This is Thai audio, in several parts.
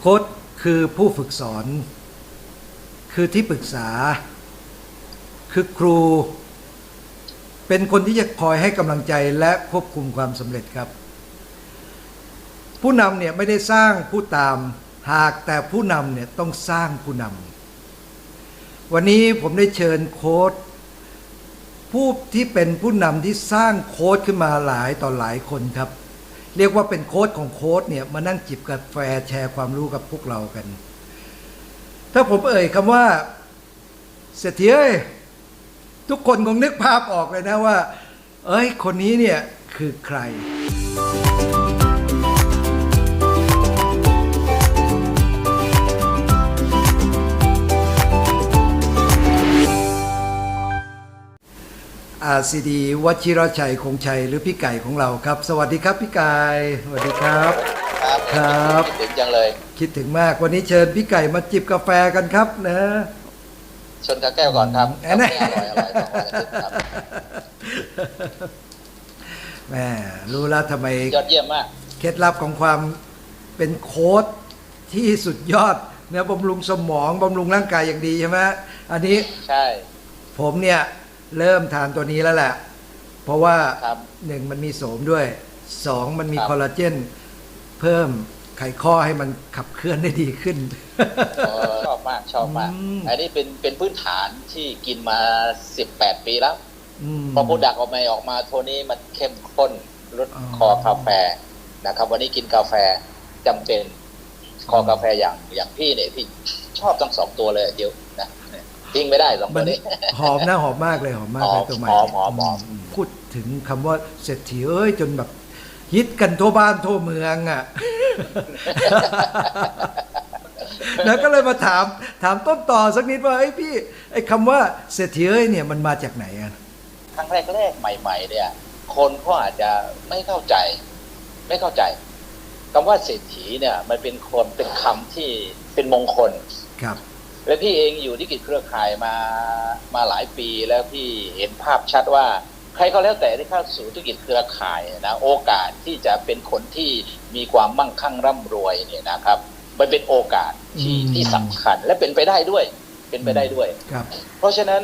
โค้ชคือผู้ฝึกสอน คือที่ปรึกษา คือครู เป็นคนที่จะคอยให้กำลังใจและควบคุมความสำเร็จครับ ผู้นำเนี่ยไม่ได้สร้างผู้ตามหากแต่ผู้นำเนี่ยต้องสร้างผู้นำวันนี้ผมได้เชิญโค้ชผู้ที่เป็นผู้นำที่สร้างโค้ชขึ้นมาหลายต่อหลายคนครับ เรียกว่าเป็นโค้ดของโค้ดเนี่ยมานั่งจิบกาแฟแชร์ความรู้กับพวกเรากัน ถ้าผมเอ่ยคำว่าเศรษฐีเอ้ยทุกคนคงนึกภาพออกเลยนะว่า เอ้ยคนนี้เนี่ยคือใคร ซีดีวชิรชัยคงชัยหรือพี่ไก่ของเราครับ สวัสดีครับพี่ไก่สวัสดีครับ ครับครับคิดถึงจังเลย คิดถึงมากวันนี้เชิญพี่ไก่มาจิบกาแฟกันครับนะชนกับแก้วก่อนครับอันนั้นกาแฟอร่อยอร่อยต้องมากันครับแหมรู้แล้วทำไมยอดเยี่ยมมากเคล็ดลับของความเป็นโค้ดที่สุดยอดเนื้อบำรุงสมองบำรุงร่างกายอย่างดีใช่ไหมอันนี้ใช่ ผมเนี่ย เริ่มทานตัวนี้แล้วแหละ เพราะว่าครับหนึ่งมันมีโสมด้วยสองมันมีครับ คอลลาเจน เพิ่มไขข้อให้มันขับเคลื่อนได้ดีขึ้น เออชอบมากชอบมาก อืม อันนี้เป็นเป็นพื้นฐานที่กินมา 18 ปีแล้วมพอโปรดักต์ออกมาออกมาโทนี้มันเข้มข้นลดอ๋อ คอกาแฟนะครับ วันนี้กินกาแฟจำเป็นคอกาแฟอย่างอย่างพี่เนี่ยพี่ชอบทั้งสองตัวเลยเดียวนะ ทิ้งไม่ได้สองมัตัวนนี้หอมนะหอมมากเลยหอมมากหเลอยมตัวใหม่หอมหอมหอมอืพูดถึงคำว่าเศรษฐีเอ้ยจนแบบฮิตกันทั่วบ้านทั่วเมืองอะแล้วก็เลยมาถามถามต้นต่อสักนิดว่าไอ้ยพี่ไอ้คำว่าเศรษฐีเอ้ยเนี่ยมันมาจากไหนอะครั้งแรกๆใหม่ ๆ เนี่ย คนก็อาจจะไม่เข้าใจ ไม่เข้าใจคำว่าเศรษฐีเนี่ย มันเป็นคนเป็นคำที่เป็นมงคลครับ และพี่เองอยู่ที่กิจเครือข่ายมามาหลายปีแล้วพี่เห็นภาพชัดว่าใครก็แล้วแต่ที่เข้าสู่ธุรกิจเครือข่ายนะโอกาสที่จะเป็นคนที่มีความมั่งคั่งร่ำรวยเนี่ยนะครับ มันเป็นโอกาสที่อืมที่สำคัญและเป็นไปได้ด้วย เป็นไปได้ด้วยครับ เพราะฉะนั้น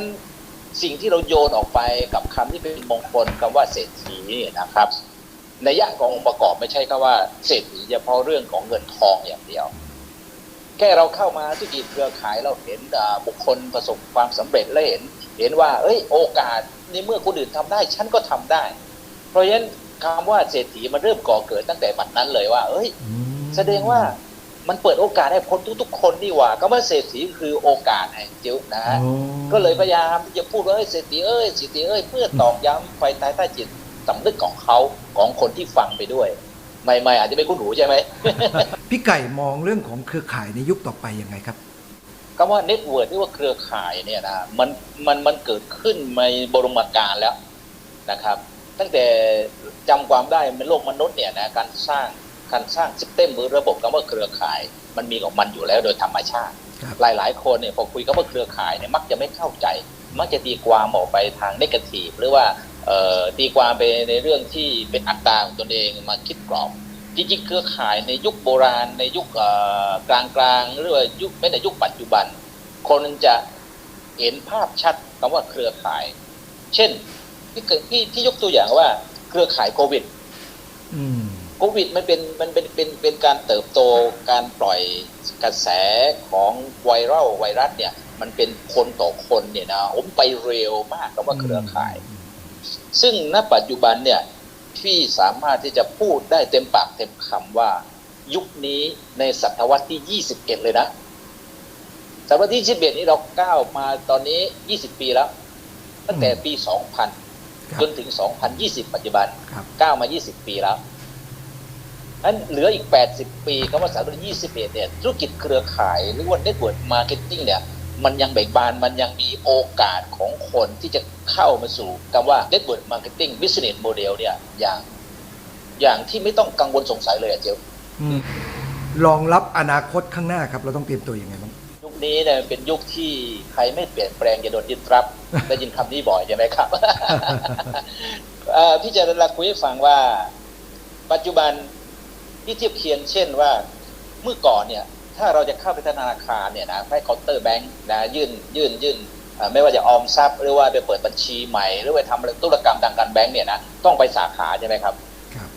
สิ่งที่เราโยนออกไปกับคำที่เป็นมงคลคำว่าเศรษฐีเนี่ยนะครับในยะขององค์ประกอบไม่ใช่แค่ว่าเศรษฐีเฉพาะเรื่องของเงินทองอย่างเดียว แค่เราเข้ามาธุรกิจเครือข่ายเราเห็นอ่าบุคคลประสบความสำเร็จและเห็น เห็นว่าเอ้ยโอกาสในเมื่อคนอื่นทำได้ฉันก็ทำได้ เพราะฉะนั้นคำว่าเศรษฐีมันเริ่มก่อเกิดตั้งแต่บัดนั้นเลยว่า เอ้ยอืมแสดงว่ามันเปิดโอกาสให้คนทุกๆ คนนี่หว่าก็ว่าเศรษฐีคือโอกาสไอ้จิ๋วนะโอ้ก็เลยพยายามที่จะพูดว่าเอ้ยเศรษฐีเอ้ยเศรษฐีเอ้ยเพื่อตอกย้ำไฟใต้ใต้จิตสำนึกของเขาของคนที่ฟังไปด้วย ใหม่ๆอาจจะไม่คุ้นหูใช่ไหม พี่ไก่มองเรื่องของเครือข่ายในยุคต่อไปยังไงครับคำว่าเน็ตเวิร์ที่ว่าเครือข่ายเนี่ยนะมันมันมันเกิดขึ้นในบรมการแล้วนะครับ ตั้งแต่จำความได้ในโลกมนุษย์เนี่ยนะการสร้างการสร้างซิสเต็มหรือระบบคำว่าเครือข่าย มันมีของมันอยู่แล้วโดยธรรมชาติครับหลายๆคนเนี่ยพอคุยกับว่าเครือข่ายเนี่ยมักจะไม่เข้าใจ มักจะตีความออกไปทางนกาทีฟหรือว่าเอ่อ ตีความไปในเรื่องที่เป็นอัตราของตนเองมาคิดกรอบจริงๆเครือข่ายในยุคโบราณ ในยุคเอ่อกลางหรือว่ายุคไม่ในยุคปัจจุบัน คนจะเห็นภาพชัดคำว่าเครือข่าย เช่นที่เกิดที่ที่ยกตัวอย่างว่า เครือข่ายโควิดโควิดมันเป็นมันเป็นเป็นเป็นการเติบโตการปล่อยกระแสของไวรัลไวรัสเนี่ย มันเป็นคนต่อคนเนี่ยนะผมไปเร็วมากคำว่าเครือข่าย ซึ่งณปัจจุบันเนี่ยที่สามารถที่จะพูดได้เต็มปากเต็มคำว่า ยุคนี้ในศตวรรษที่ 21 เลยนะศตวรรษที่21นี้เราก้าวมาตอนนี้ 20 ปีแล้ว ตั้งแต่ปีครั2000บจนถึง 2020 ปัจจุบันครับก้าวมา 20 ปีแล้วนั้นเหลืออีก 80 ปีคำว่าสามพันยี่สิบเอ็ดเนี่ย ธุรกิจเครือข่ายหรือว่า Network Marketing เนี่ย มันยังเบ่งบานมันยังมีโอกาสของคนที่จะเข้ามาสู่คำว่า Network Marketing Business Model เนี่ยอย่าง อย่างที่ไม่ต้องกังวลสงสัยเลยอะเจียวอืมรองรับอนาคตข้างหน้าครับ เราต้องเตรียมตัวยังไงบ้างยุคนี้เนี่ยเป็นยุคที่ใครไม่เปลี่ยนแปลงจะโดนยึดรับได้ยินคำนี้บ่อยใช่ไหมครับเอ่อพี่จะรักคุยให้ฟังว่า ปัจจุบันที่เทียบเคียงเช่นว่าเมื่อก่อนเนี่ย ถ้าเราจะเข้าไปธนาคารเนี่ยนะให้เคาน์เตอร์แบงค์นะยื่นยื่นยื่นเอ่อไม่ว่าจะออมทรัพย์หรือว่าไปเปิดบัญชีใหม่ หรือว่าทำอะไรธุรกรรมทางการแบงค์เนี่ยนะต้องไปสาขาใช่ไหมครับครับ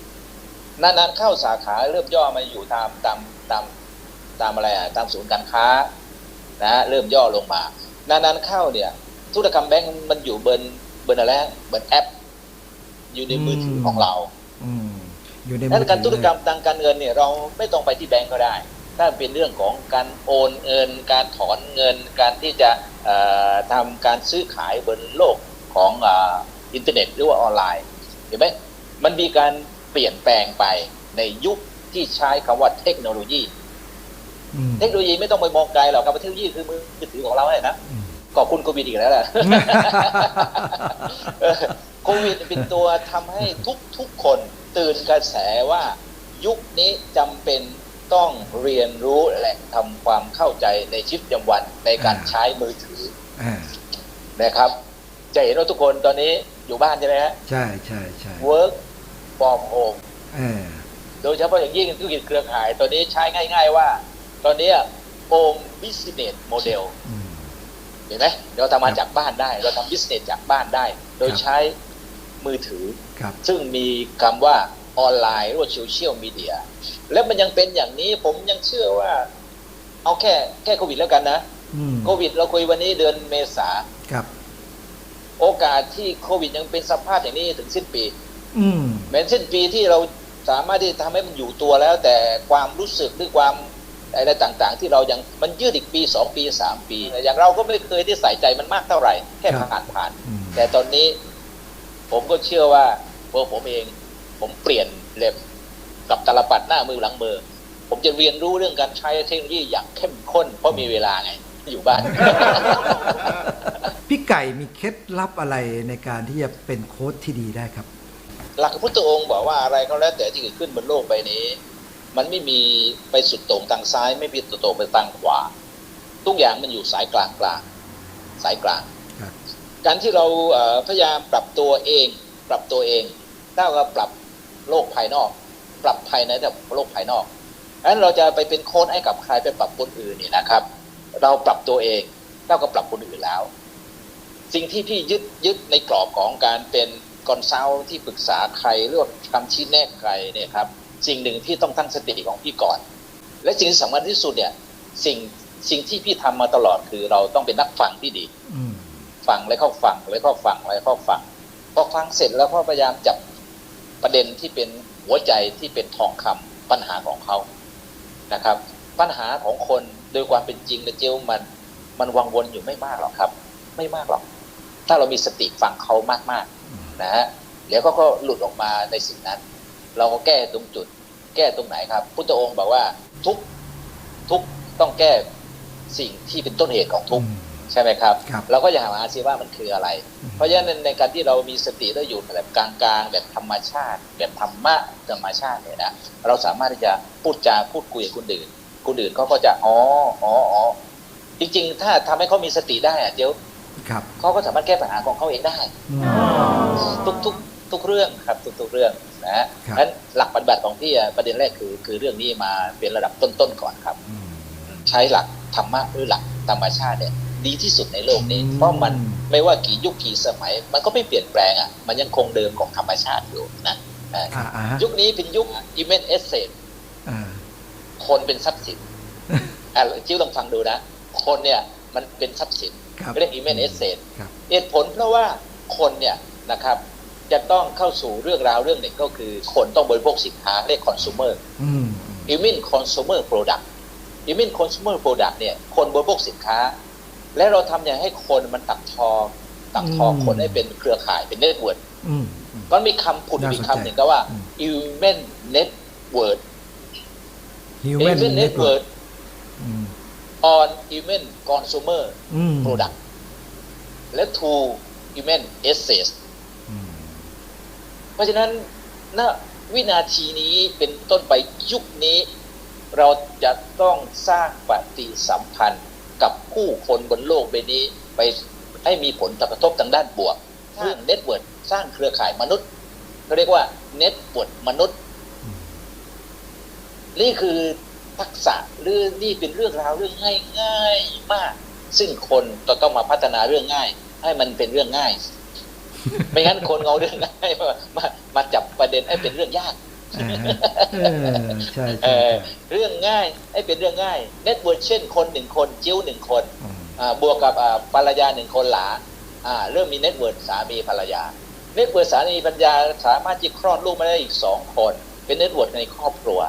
นานๆเข้าสาขาเริ่มย่อมาอยู่ตามตามตามตามอะไรอะตามศูนย์การค้านะเริ่มย่อลงมานานๆเข้าเนี่ยธุรกรรมแบงก์มันอยู่บนบนอะไรฮะบนแอป อยู่ในมือถือของเราอืมอยู่ในมืดังอนั้นการถืธุอรเลยกรรมทางการเงินเนี่ยเราไม่ต้องไปที่แบงก์ก็ได้ ถ้าเป็นเรื่องของการโอนเงิน การถอนเงิน การที่จะเอ่อทำการซื้อขายบนโลกของอ่าอินเทอร์เน็ตหรือว่าออนไลน์เห็นไหมมันมีการเปลี่ยนแปลงไปในยุคที่ใช้คำว่าเทคโนโลยีอืมเทคโนโลยีไม่ต้องไปมองไกลหรอกครับเทคโนโลยีคือมือถือของเราเนี่ยนะอืมขอบคุณโควิดอีกแล้วแหละเออโควิดเป็นตัวทำให้ทุกทุกๆคนตื่นกระแสว่ายุคนี้จำเป็น ต้องเรียนรู้และทำความเข้าใจในชีวิตประจำวันในการใช้มือถืออ่านะครับ จะเห็นว่าทุกคนตอนนี้อยู่บ้านใช่ไหมฮะใช่ใช่ใช่ work from home เออโดยเฉพาะอย่างยิ่งธุรกิจเครือข่ายตัวนี้ใช้ง่าย ๆ ว่า ตอนนี้ home business model อืมเห็นไหมเราทำมาครับจากบ้านได้ เราทำบิสเนสจากบ้านได้ โดยครับใช้มือถือครับซึ่งมีคำว่า ออนไลน์หรือว่าโซเชียลมีเดียแล้วมันยังเป็นอย่างนี้ผมยังเชื่อว่า เอาแค่แค่โควิดแล้วกันนะอืมโควิดเราคุยวันนี้เดือนเมษาครับ โอกาสที่โควิดยังเป็นสภาพอย่างนี้ถึงสิ้นปี อืมแม้สิ้นปีที่เราสามารถที่จะทำให้มันอยู่ตัวแล้ว แต่ความรู้สึกหรือความอะไรต่างๆ ที่เรายังมันยืดอีกปีสองปีสามปีอย่างเราก็ไม่เคยที่ใส่ใจมันมากเท่าไหร่ แค่ครับผ่านผ่านอืมแต่ตอนนี้ ผมก็เชื่อว่าตัวผมเอง ผมเปลี่ยนเล็บกับตลปัดหน้ามือหลังมือ ผมจะเรียนรู้เรื่องการใช้เทคโนโลยีอย่างเข้มข้น เพราะมีเวลาไงอยู่บ้าน พี่ไก่มีเคล็ดลับอะไรในการที่จะเป็นโค้ชที่ดีได้ครับ หลักพระพุทธองค์บอกว่าอะไรก็แล้วแต่ที่เกิดขึ้นบนโลกใบนี้ มันไม่มีไปสุดโต่งทางซ้าย ไม่มีสุดโต่งไปทางขวา ทุกอย่างมันอยู่สายกลางกลางสายกลางครับการที่เราเอ่อพยายามปรับตัวเอง ปรับตัวเองเท่ากับปรับ โลกภายนอก ปรับภายในแต่โลกภายนอกฉะนั้นเราจะไปเป็นโค้ชให้กับใครไปปรับคนอื่นเนี่ยนะครับ เราปรับตัวเองเท่ากับปรับคนอื่นแล้ว สิ่งที่พี่ยึดยึดในกรอบของการเป็นคอนซัลท์ที่ปรึกษาใครหรือว่าคำชี้แนะใครเนี่ยครับ สิ่งหนึ่งที่ต้องตั้งสติของพี่ก่อน และสิ่งที่สำคัญที่สุดเนี่ยสิ่งสิ่งที่พี่ทำมาตลอดคือเราต้องเป็นนักฟังที่ดีอืมฟังแล้วก็ฟังแล้วก็ฟังแล้วก็ฟังพอฟังเสร็จแล้วก็พยายามจับ ประเด็นที่เป็นหัวใจที่เป็นทองคำปัญหาของเขานะครับ ปัญหาของคนโดยความเป็นจริงนะเจ้ามันมันวังวนอยู่ไม่มากหรอกครับ ไม่มากหรอก ถ้าเรามีสติฟังเขามากๆนะฮะเดี๋ยวก็หลุดออกมาในสิ่งนั้น เราก็แก้ตรงจุด แก้ตรงไหนครับ พุทธองค์บอกว่าทุกทุกต้องแก้สิ่งที่เป็นต้นเหตุของทุกข์ ใช่ไหมครับ ครับเราก็จะหาซิว่ามันคืออะไรอืมเพราะฉะนั้นในการที่เรามีสติแล้วอยู่แบบกลางๆแบบธรรมชาติ แบบธรรมะธรรมชาติเนี่ยนะเราสามารถที่จะพูดจาพูดคุยกับคนอื่นคนอื่นเขาก็จะอ๋ออ๋ออ๋อจริง ๆ ถ้าทำให้เขามีสติได้อะเดี๋ยวครับเขาก็สามารถแก้ปัญหาของเขาเองได้อืมทุกทุกทุกเรื่องครับทุกทุกเรื่องนะฮะครับนั้นหลักปฏิบัติของพี่อะประเด็นแรกคือ คือเรื่องนี้มาเป็นระดับต้นๆก่อนครับอืมใช้หลักธรรมะหรือหลักธรรมชาติเนี่ย ดีที่สุดในโลกนี้อืมเพราะมันไม่ว่ากี่ยุคกี่สมัย มันก็ไม่เปลี่ยนแปลงอะมันยังคงเดิมของธรรมชาติอยู่นะอ่าอ่าอ่าฮะยุคนี้เป็นยุค event asset อ่าคนเป็นทรัพย์สินอะจิ้วลองฟังดูนะ คนเนี่ยมันเป็นทรัพย์สินครับเรียก event asset ครับเหตุผลเพราะว่าคนเนี่ยนะครับจะต้องเข้าสู่เรื่องราวเรื่องหนึ่งก็คือ คนต้องบริโภคสินค้าเรียก consumer อืมอิมินคอน sumer product อิมินคอน sumer product เนี่ยคนบริโภคสินค้า และเราทำอย่างให้คนมันตักทอตักทออืมคนให้เป็นเครือข่ายเป็นเน็ตเวิร์ดอืมอืมมันมีคำผุดน่าสนใจมีคำหนึ่งก็ว่าอืม human network human human network network อืม on human consumer อืม product และ to human assets อืมเพราะฉะนั้นณวินาทีนี้เป็นต้นไปยุคนี้ เราจะต้องสร้างปฏิสัมพันธ์ กับผู้คนบนโลกใบนี้ ไปให้มีผลกระทบทางด้านบวกเรื่องเน็ตเวิร์ดสร้างเครือข่ายมนุษย์เขาเรียกว่าเน็ตเวิร์ดมนุษย์อืมนี่คือทักษะหรือนี่เป็นเรื่องราวเรื่องง่ายง่ายๆมาก ซึ่งคนก็ต้องมาพัฒนาเรื่องง่าย ให้มันเป็นเรื่องง่าย ไม่งั้นคนเอาเรื่องง่ายมามามาจับประเด็นให้เป็นเรื่องยากอ่าฮะเออ ใช่เอใช่อเรื่องง่ายให้เป็นเรื่องง่ายเน็ตเวิร์เช่นคนหนึ่งคนจิ้วหนึ่งคนอืมอ่าบวกกับอ่าภรรยาหนึ่งคนหลาอ่าเริ่มมีเน็ตเวิร์สามีภรรยาเน็ตเวิร์สามีภรรยาสามารถที่คลอดลูกมาได้อีกสองคน เป็นเน็ตเวิร์ในครอบครัว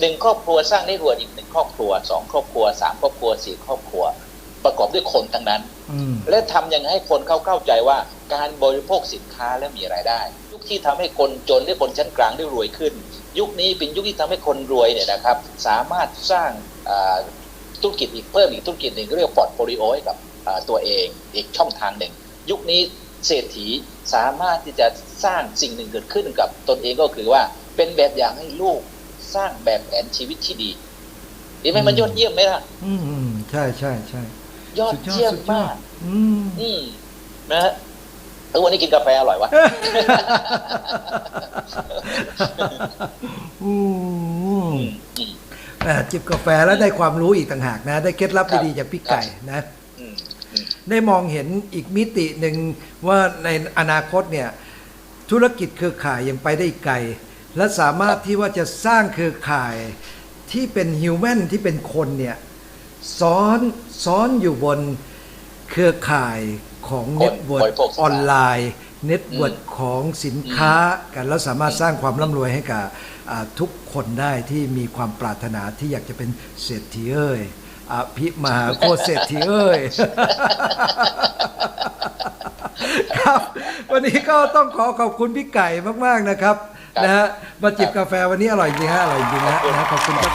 หนึ่งครอบครัวสร้างเน็ตเวิร์อีกหนึ่งครอบครัวสองครอบครัวสามครอบครัวสี่ครอบครัว ประกอบด้วยคนทั้งนั้นอืมและทำยังไงให้คนเข้าเข้าใจว่าการบริโภคสินค้าและมีรายได้ ยุคที่ทำให้คนจนหรือคนชั้นกลางได้รวยขึ้น ยุคนี้เป็นยุคที่ทำให้คนรวยเนี่ยนะครับ สามารถสร้างอ่าธุรกิจอีกเพิ่มอีกธุรกิจหนึ่งเรียกว่าพอร์ตโฟลิโอให้กับอ่าตัวเองอีกช่องทางหนึ่ง ยุคนี้เศรษฐีสามารถที่จะสร้างสิ่งหนึ่งเกิดขึ้นกับตนเองก็คือว่าเป็นแบบอย่างให้ลูกสร้างแบบแผนชีวิตที่ดีดีไหมมันยอดเยี่ยมไหมล่ะ อืมอืมใช่ใช่ใช่ ยอดสุดยอดเยี่ยมสุดยอมาดกอืมอืมนะฮะเออวันนี้กินกาแฟอร่อยวะอืมอืมอืมอ่าจิบกาแฟแล้วได้ความรู้อีกต่างหากนะ ได้เคล็ดลับครับดีๆจากพี่ไก่นะอืมอืมได้มองเห็นอีกมิติหนึ่งว่าในอนาคตเนี่ย ธุรกิจเครือข่ายยังไปได้อีกไกล และสามารถที่ว่าจะสร้างเครือข่ายที่เป็นฮิวแมนที่เป็นคนเนี่ย ซ้อนซ้อนอยู่บนเครือข่ายของคนเน็ตเวิร์บกริโภคสินค้าออนไลน์เน็ตเวิร์กของสินค้ากันแล้วสามารถสร้างความร่ำรวยให้กับอ่าทุกคนได้ที่มีความปรารถนาที่อยากจะเป็นเศรษฐีเอ้ยอภิมหาโคตรเศรษฐีเอ้ยครับ วันนี้ก็ต้องขอขอบคุณพี่ไก่มาก ๆ นะครับครับนะฮะมาจิบกาแฟวันนี้อร่อยจริงฮะอร่อยจริงฮะนะขอบคุณครับ